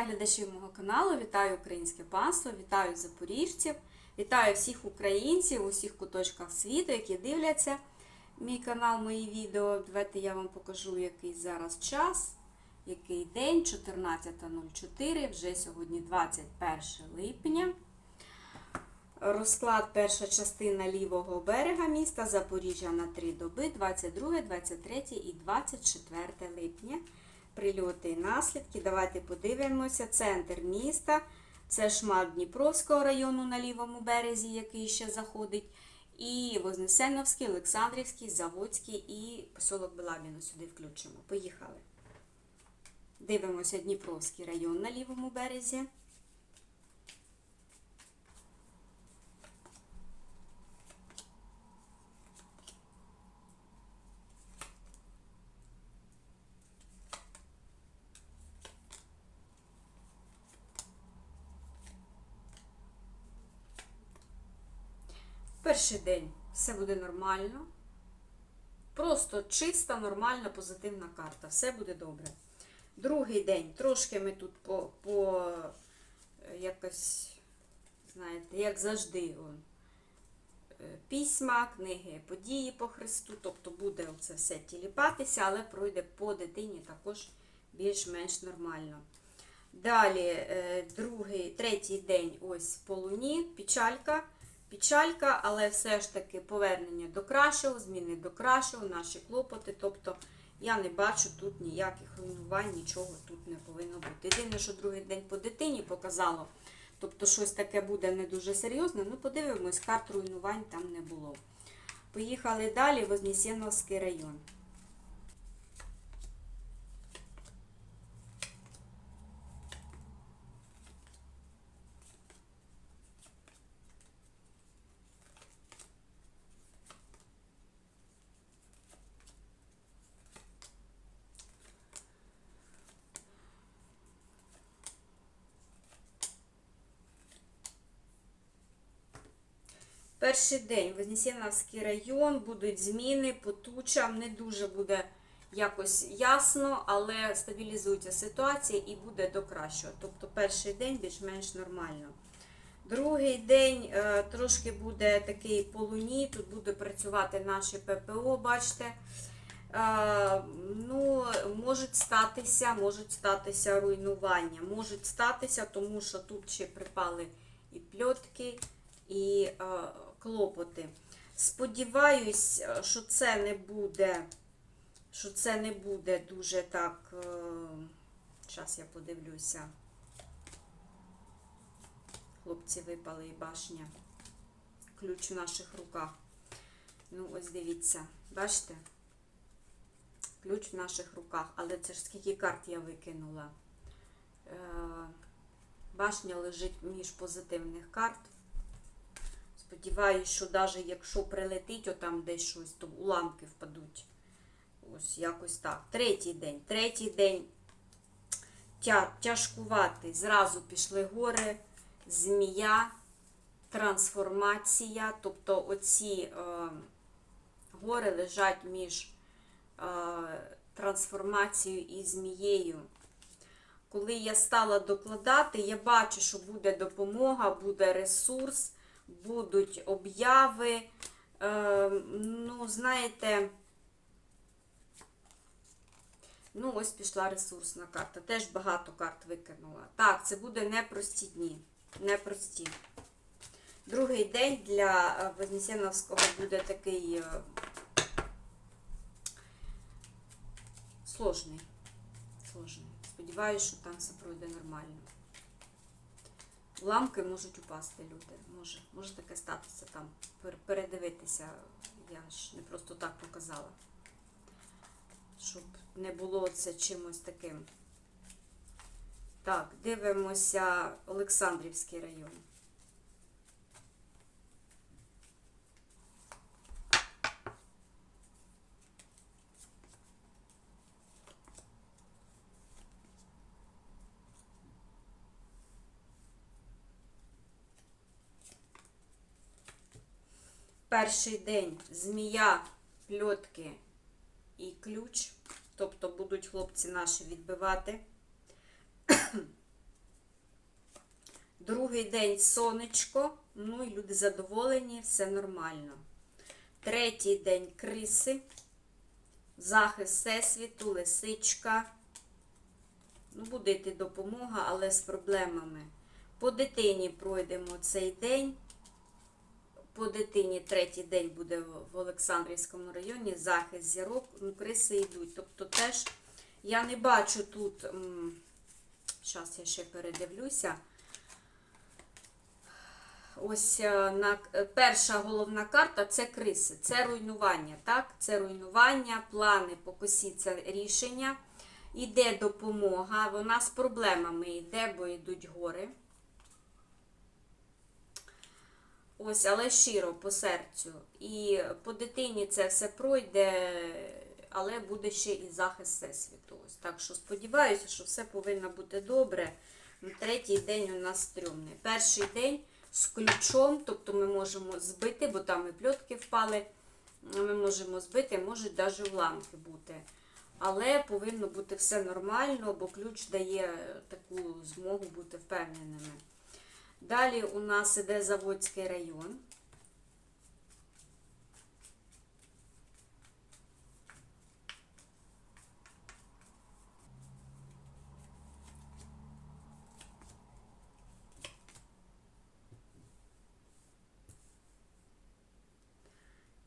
та глядачів мого каналу. Вітаю українське панство, вітаю запоріжців, вітаю всіх українців у всіх куточках світу, які дивляться мій канал, мої відео. Давайте я вам покажу, який зараз час, який день, 14.04, вже сьогодні 21 липня. Розклад перша частина лівого берега міста Запоріжжя на три доби 22, 23 і 24 липня. Прильоти і наслідки. Давайте подивимося. Центр міста. Це шмат Дніпровського району на лівому березі, який ще заходить. І Вознесеновський, Олександрівський, Заводський і поселок Белабіно сюди включимо. Поїхали. Дивимося Дніпровський район на лівому березі. Перший день все буде нормально. Просто чиста, нормальна, позитивна карта. Все буде добре. Другий день трошки ми тут по, по е, якось, знаєте, як завжди, е, письма, книги, події по Христу. Тобто буде це все тіліпатися, але пройде по дитині також більш-менш нормально. Далі, е, другий, третій день ось по луні, печалька. Печалька, але все ж таки повернення до кращого, зміни до кращого, наші клопоти. Тобто я не бачу тут ніяких руйнувань, нічого тут не повинно бути. Єдине, що другий день по дитині показало, тобто щось таке буде не дуже серйозне. Ну, подивимось, карт руйнувань там не було. Поїхали далі, Вознесеновський район. Перший день Вознесеновський район, будуть зміни по тучам, не дуже буде якось ясно, але стабілізується ситуація і буде до кращого. Тобто перший день більш-менш нормально. Другий день е, трошки буде такий по луні, тут буде працювати наші ППО, бачите. Е, ну, можуть статися, можуть статися руйнування. Можуть статися, тому що тут ще припали і пльотки, і е, клопоти. Сподіваюсь, е, що це не буде, що це не буде дуже так. Зараз я подивлюся. Хлопці випали і башня. Ключ в наших руках. Ну, ось дивіться, бачите? Ключ в наших руках. Але це ж скільки карт я викинула. Е, Башня лежить між позитивних карт. Сподіваюсь, що навіть якщо прилетить отам десь щось, то уламки впадуть. Ось якось так. Третій день. Третій день тя, тяжкуватий. Зразу пішли гори, змія, трансформація. Тобто оці е, гори лежать між е, трансформацією і змією. Коли я стала докладати, я бачу, що буде допомога, буде ресурс будуть обяви. Е, ну, знаєте, ну, ось пішла ресурсна карта. Теж багато карт викинула. Так, це буде непрості дні. Непрості. Другий день для Вознесеновського буде такий е, сложний. Сложний. Сподіваюся, що там все пройде нормально. Ламки можуть упасти люди. Може, може таке статися там. Передивитися. Я ж не просто так показала. Щоб не було це чимось таким. Так, дивимося Олександрівський район. Перший день змія, пльотки і ключ. Тобто будуть хлопці наші відбивати. Другий день сонечко. Ну і люди задоволені, все нормально. Третій день криси. Захист всесвіту, лисичка. Ну, буде йти допомога, але з проблемами. По дитині пройдемо цей день. По дитині третій день буде в Олександрівському районі. Захист зірок, ну, криси йдуть. Тобто теж я не бачу тут. Зараз я ще передивлюся. Ось е, на е, перша головна карта це криси, це руйнування. Так? Це руйнування, плани по косі це рішення. Іде допомога, вона з проблемами йде, бо йдуть гори. Ось, але щиро по серцю. І по дитині це все пройде, але буде ще і захист всесвіту. Ось. Так що сподіваюся, що все повинно бути добре. Третій день у нас стрьомний. Перший день з ключом, тобто ми можемо збити, бо там і пльотки впали. Ми можемо збити, можуть навіть уламки бути. Але повинно бути все нормально, бо ключ дає таку змогу бути впевненими. Далі у нас іде Заводський район.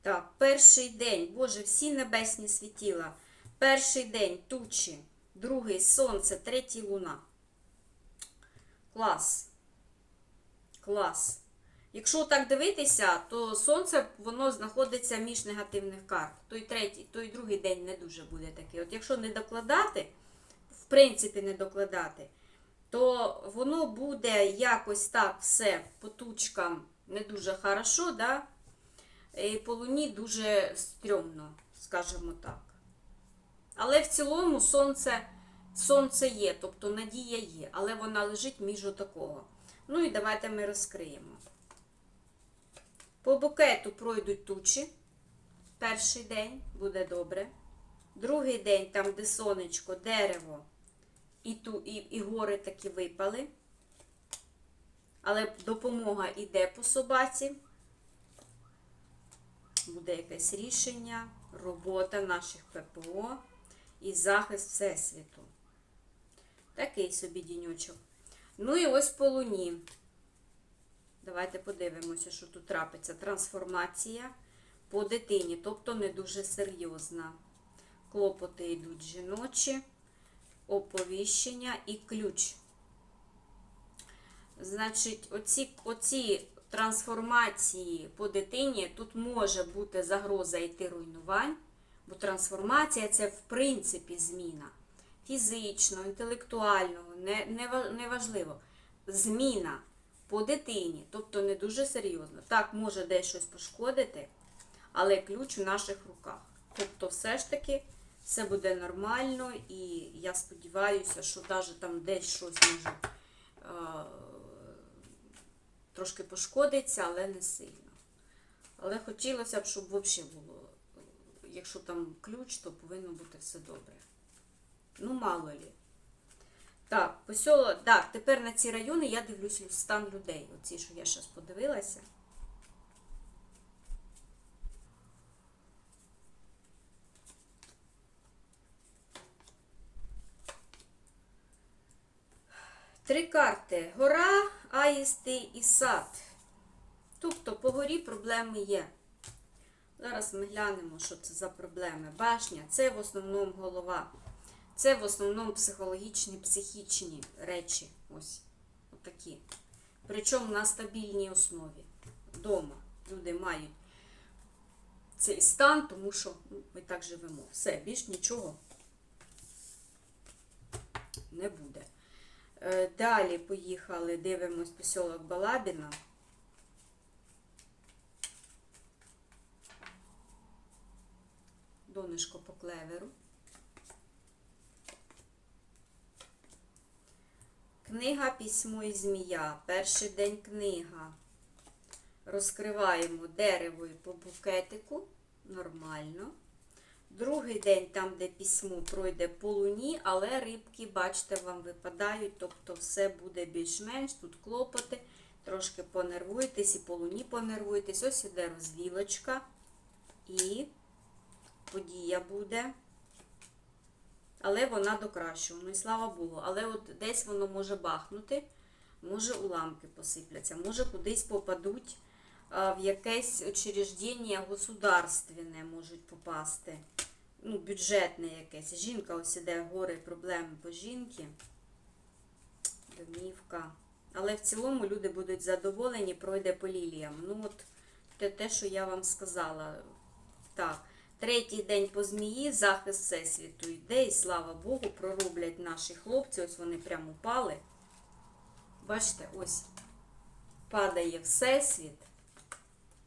Так, перший день, Боже, всі небесні світіла. Перший день тучі, другий сонце, третій луна. Клас. Клас. Якщо так дивитися, то сонце воно знаходиться між негативних карт. Той третій, той другий день не дуже буде такий. От якщо не докладати, в принципі, не докладати, то воно буде якось так все по тучкам не дуже хорошо, да? і по луні дуже стрьомно, скажімо так. Але в цілому сонце, сонце є, тобто надія є, але вона лежить між отакого. Ну і давайте ми розкриємо. По букету пройдуть тучі. Перший день буде добре. Другий день, там, де сонечко, дерево і, ту, і, і гори такі випали. Але допомога йде по собаці. Буде якесь рішення, робота наших ППО і захист Всесвіту. Такий собі діньочок. Ну і ось по луні. Давайте подивимося, що тут трапиться. Трансформація по дитині, тобто не дуже серйозна. Клопоти йдуть жіночі, оповіщення і ключ. Значить, оці, оці трансформації по дитині, тут може бути загроза йти руйнувань, бо трансформація це в принципі зміна. Фізично, інтелектуального, неважливо. Не, зміна по дитині, тобто не дуже серйозно. Так, може десь щось пошкодити, але ключ в наших руках. Тобто, все ж таки, все буде нормально, і я сподіваюся, що навіть там десь щось може е трошки пошкодиться, але не сильно. Але хотілося б, щоб взагалі було, якщо там ключ, то повинно бути все добре. Ну, мало лі. Так, посіло, так, тепер на ці райони я дивлюся стан людей. Оці, що я зараз подивилася. Три карти. Гора, аїсти і сад. Тобто по горі проблеми є. Зараз ми глянемо, що це за проблеми. Башня це в основному голова. Це в основному психологічні, психічні речі. Ось отакі. Причому на стабільній основі. Дома люди мають цей стан, тому що ну, ми так живемо. Все, більш нічого не буде. Е, далі поїхали, дивимось посілок Балабіна. Донышко по клеверу. Книга Письмо і змія. Перший день книга. Розкриваємо дерево і по букетику. Нормально. Другий день, там, де письмо пройде по луні, але рибки, бачите, вам випадають, тобто все буде більш-менш, тут клопоти, трошки понервуєтесь і по луні понервуєтесь. Ось іде розвілочка і подія буде. Але вона до кращого. Ну і слава Богу. Але от десь воно може бахнути, може уламки посипляться, може кудись попадуть в якесь учреждення государственне можуть попасти. Ну, бюджетне якесь. Жінка ось іде гори, проблеми по жінки. Домівка. Але в цілому люди будуть задоволені, пройде по ліліям. Ну, от те, те, що я вам сказала. Так. Третій день по змії, захист Всесвіту йде, і слава Богу, пророблять наші хлопці. Ось вони прямо упали. Бачите, ось падає Всесвіт.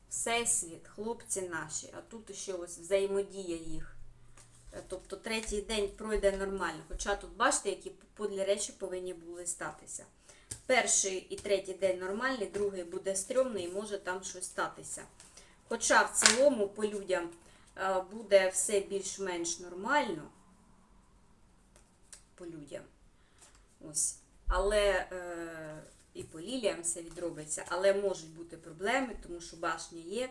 Всесвіт, хлопці наші, а тут ще ось взаємодія їх. Е, Тобто третій день пройде нормально. Хоча тут, бачите, які подлі речі повинні були статися. Перший і третій день нормальний, другий буде стрьомний і може там щось статися. Хоча в цілому по людям буде все більш-менш нормально. По людям. Ось. Але е, і по ліліям все відробиться, але можуть бути проблеми, тому що башня є.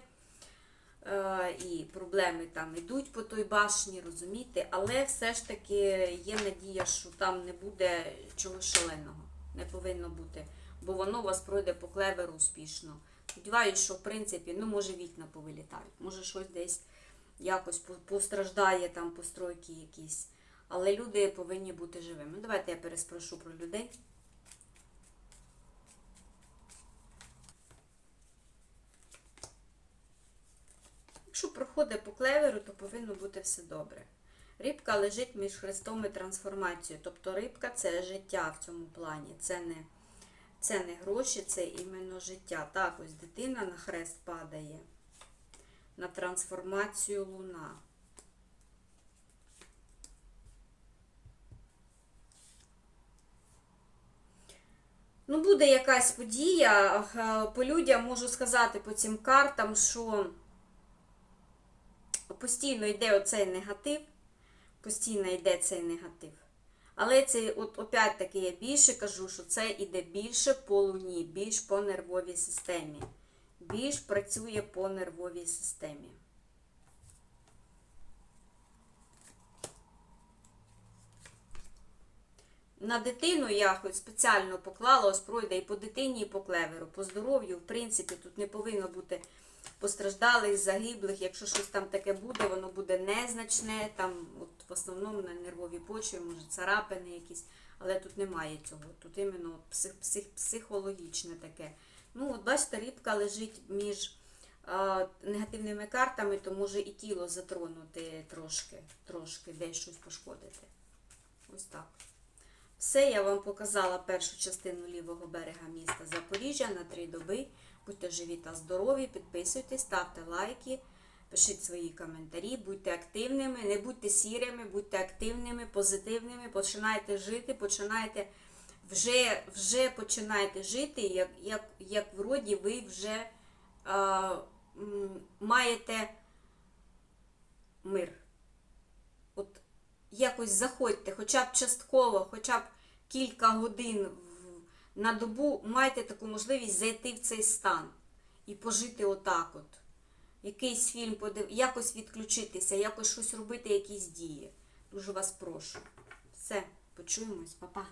Е, і проблеми там йдуть по той башні, розумієте, але все ж таки є надія, що там не буде чогось шаленого. Не повинно бути, бо воно у вас пройде по клеверу успішно. Сподіваюсь, що в принципі, ну, може, вікна повилітають, може щось десь якось постраждає там постройки якісь. Але люди повинні бути живими. Ну, Давайте я переспрошу про людей. Якщо проходить по клеверу, то повинно бути все добре. Рибка лежить між хрестом і трансформацією. Тобто рибка це життя в цьому плані. Це не, це не гроші, це іменно життя. Так, ось дитина на хрест падає. На трансформацію луна. Ну, буде якась подія. Е, По людям можу сказати по цим картам, що постійно йде оцей негатив, постійно йде цей негатив. Але це, от опять таки, я більше кажу, що це йде більше по луні, більш по нервовій системі. Більш працює по нервовій системі. На дитину я хоч спеціально поклала, ось пройде і по дитині, і по клеверу. По здоров'ю, в принципі, тут не повинно бути постраждалих, загиблих. Якщо щось там таке буде, воно буде незначне. Там, от в основному на нервовій почві, може, царапини якісь, але тут немає цього. Тут іменно псих, псих, психологічне таке. Ну, от бачите, рибка лежить між негативними картами, то може і тіло затронути трошки, трошки десь щось пошкодити. Ось так. Все, я вам показала першу частину лівого берега міста Запоріжжя на три доби. Будьте живі та здорові, підписуйтесь, ставте лайки, пишіть свої коментарі, будьте активними, не будьте сірими, будьте активними, позитивними, починайте жити, починайте вже, вже починайте жити, як, як, як вроді ви вже м, маєте мир. От якось заходьте, хоча б частково, хоча б кілька годин на добу майте таку можливість зайти в цей стан і пожити отак от. Якийсь фільм подив, якось відключитися, якось щось робити, якісь дії. Дуже вас прошу. Все, почуємось, па-па.